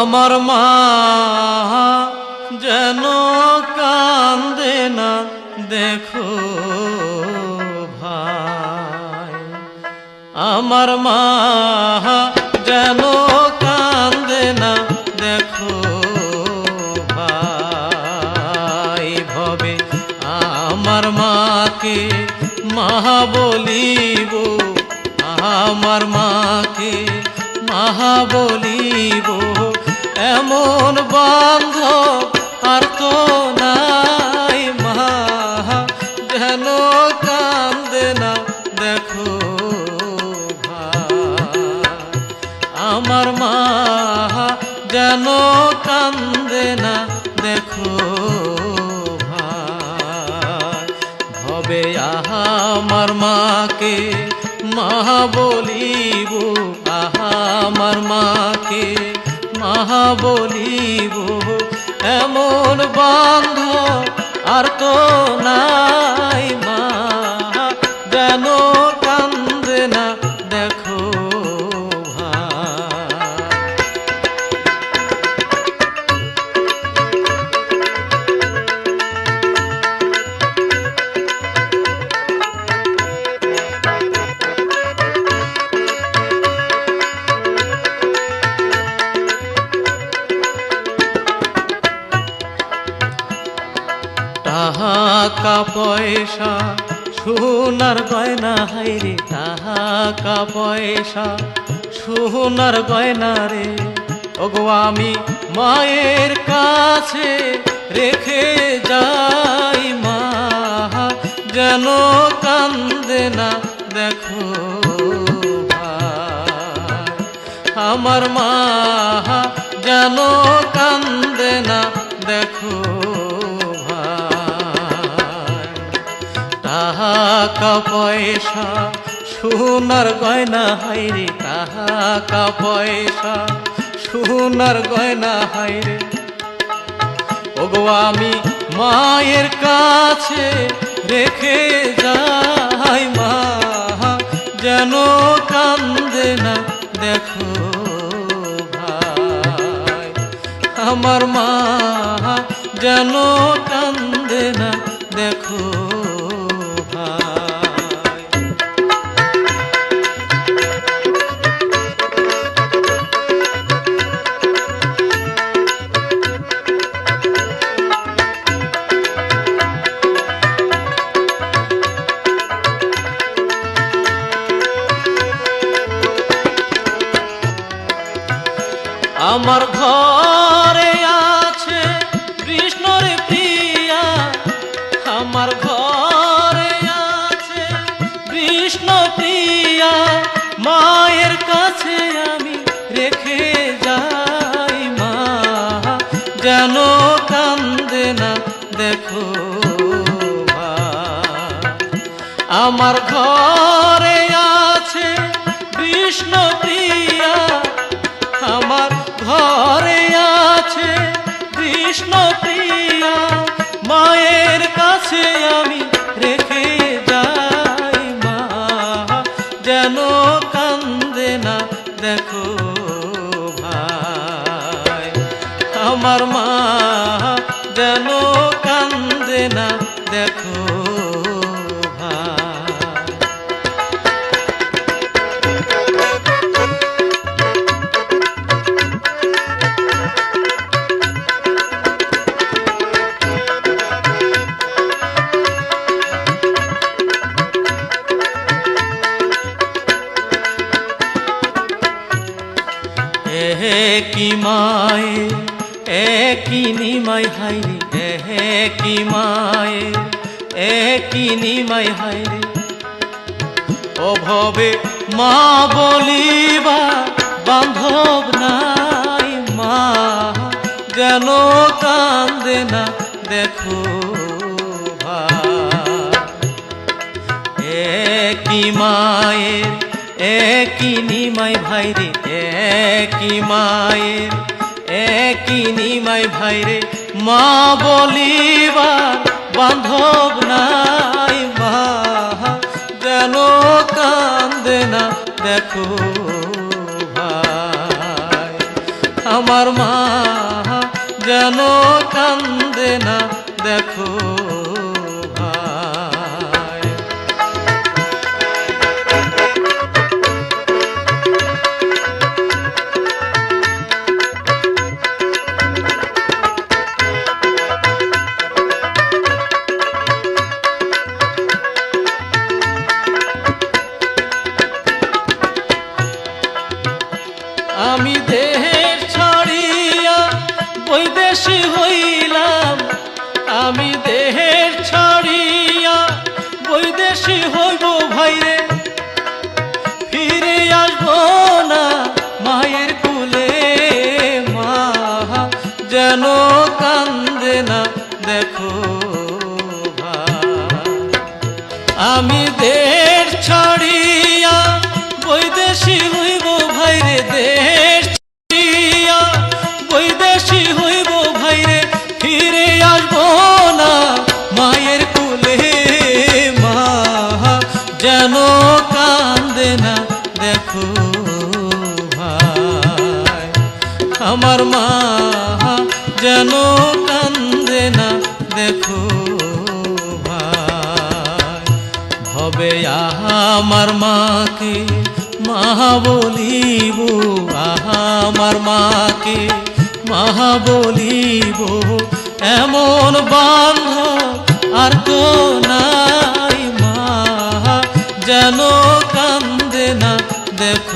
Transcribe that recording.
আমার মা যেন কান্দে না, দেখো ভাই। আমার মা যেন কান্দে না, দেখো ভাই। ভবে আমার মাকে মা বলিব, আমার মাকে মহা বলিব। এমন বান্ধব আর তো নাই মা যেন কান্দে না, দেখো আমার মা যেন কান্দে না, দেখো ভবে আমার মাকে মা বলিব, আহা আমার মাকে। মা বলিব এমন বান্ধব আর তো নাই। টাকা পয়সা, সোনার গয়না হাইরে টাকা পয়সা, সোনার গয়না রে। ওগো আমি মায়ের কাছে রেখে যাই, মা যেন কান্দে না, দেখো আমার মা যেন টাকা পয়সা, সোনার গয়না হাইরে টাকা পয়সা, সোনার গয়না হাইরে ওগো, আমি মায়ের কাছে রেখে যাই মা, যেন কান্দে না, দেখো ভাই। আমার মা যেন কান্দে না আমার ঘরে আছে কৃষ্ণর প্রিয়া। আমার ঘরে আছে কৃষ্ণ প্রিয়া। মায়ের কাছে আমি রেখে যাই মা। যেন কান্দে না, দেখো আমার ঘরে আছে কৃষ্ণ প্রিয়া। কৃষ্ণ প্রিয়া, মায়ের কাছে আমি রেখে যাই মা। যেন কান্দে না, দেখো ভাই। আমার মা যেন কান্দে না, দেখো কি মায়ে, একই নিমাই হাইরে এহে কি মায়ে, একই নিমাই হাইরে অভবে মা বলিবা, বান্ধব নাই মা, যেন কান্দে না, দেখো ভাই। একই মায়ের একই নিমাই ভাইরে একই মায়ের, একই নিমাই ভাইরে মা বলিবার বান্ধব নাই, মা যেন কান্দে না, দেখো ভাই। আমার মা যেন কান্দে না, দেখো যেন কান্দে না, দেখো আমি দেশ ছাড়িয়া বৈদেশি হইব ভাইরে দেশ ছড়িয়া বৈদেশি হইব ভাইরে ফিরে আসব না মায়ের কুলে মা। যেন কান্দে না, দেখো আমার মা যেন কান্দে না, দেখো ভাই। হবে আমার মাকে, মা বলিব, আমার মাকে, মা বলিব, এমন বান্ধ আর তো নাই মা। যেন কান্দে না, দেখো